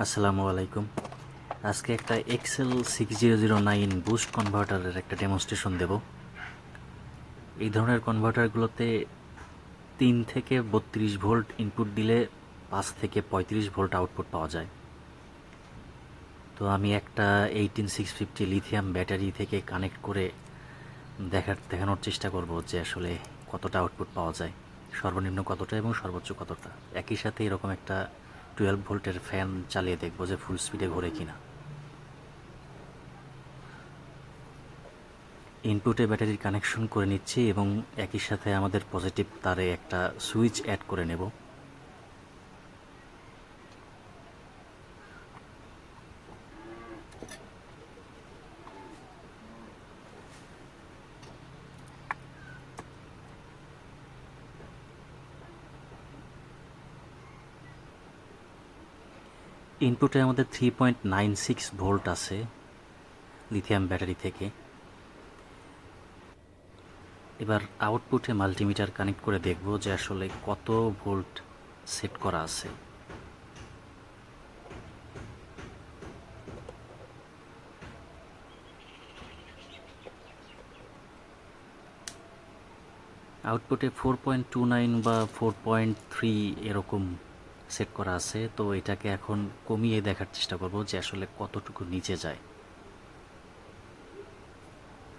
আসসালামু আলাইকুম। আজকে একটা XL six zero zero nine boost কনভার্টারের একটা ডেমনস্ট্রেশন দেব। এই ধরনের কনভার্টারগুলোতে তিন থেকে বত্রিশ ভোল্ট ইনপুট দিলে পাঁচ থেকে পঁয়ত্রিশ ভোল্ট আউটপুট পাওয়া যায়। তো আমি একটা eighteen six fifty lithium battery থেকে কানেক্ট করে দেখার দেখানোর চেষ্টা করব যে আসলে কতটা আউটপুট পাওয়া যায়। সর্বনিম্ন কতটা এবং সর্বোচ্চ কতটা। একই সাথে এরকম একটা টুয়েলভ ভোল্টের ফ্যান চালিয়ে দেখব যে ফুল স্পিডে ঘোরে কিনা। ইনপুটে ব্যাটারির কানেকশন করে নিচ্ছি এবং একই সাথে আমাদের পজিটিভ তারে একটা সুইচ অ্যাড করে নেব। ইনপুটে আমাদের three point nine six volt আছে লিথিয়াম ব্যাটারি থেকে। এবার আউটপুটে মাল্টিমিটার কানেক্ট করে দেখব যে আসলে কত ভোল্ট সেট করা আছে। আউটপুটে ফোর পয়েন্ট টু নাইন বা ফোর পয়েন্ট থ্রি এরকম সেট করা আছে, তো এটাকে এখন কমিয়ে দেখার চেষ্টা করব যে আসলে কতটুকু নিচে যায়।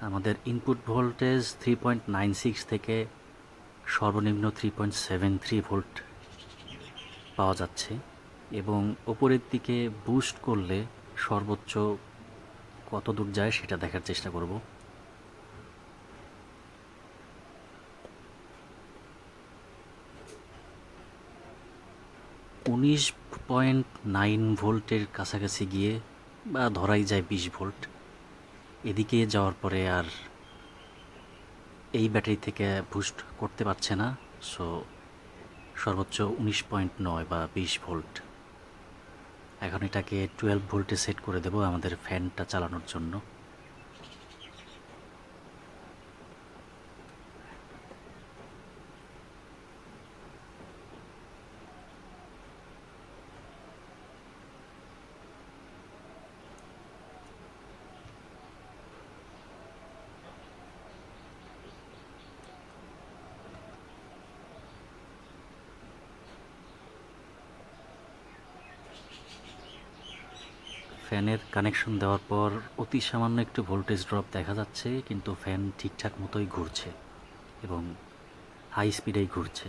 আমাদের input voltage three point nine six থেকে সর্বনিম্ন three point seven three volt পাওয়া যাচ্ছে এবং ওপরের দিকে বুস্ট করলে সর্বোচ্চ কত দূর যায় সেটা দেখার চেষ্টা করব। উনিশ পয়েন্ট নাইন ভোল্টের কাছাকাছি গিয়ে বা ধরাই যায় বিশ ভোল্ট। এদিকে যাওয়ার পরে আর এই ব্যাটারি থেকে বুস্ট করতে পারছে না, সো সর্বোচ্চ উনিশ পয়েন্ট নয় বা বিশ ভোল্ট। এখন এটাকে টুয়েলভ ভোল্টে সেট করে দেবো আমাদের ফ্যানটা চালানোর জন্য। ফ্যানের কানেকশন দেওয়ার পর অতি সামান্য একটু ভোল্টেজ ড্রপ দেখা যাচ্ছে, কিন্তু ফ্যান ঠিকঠাক মতোই ঘুরছে এবং হাই স্পিডেই ঘুরছে।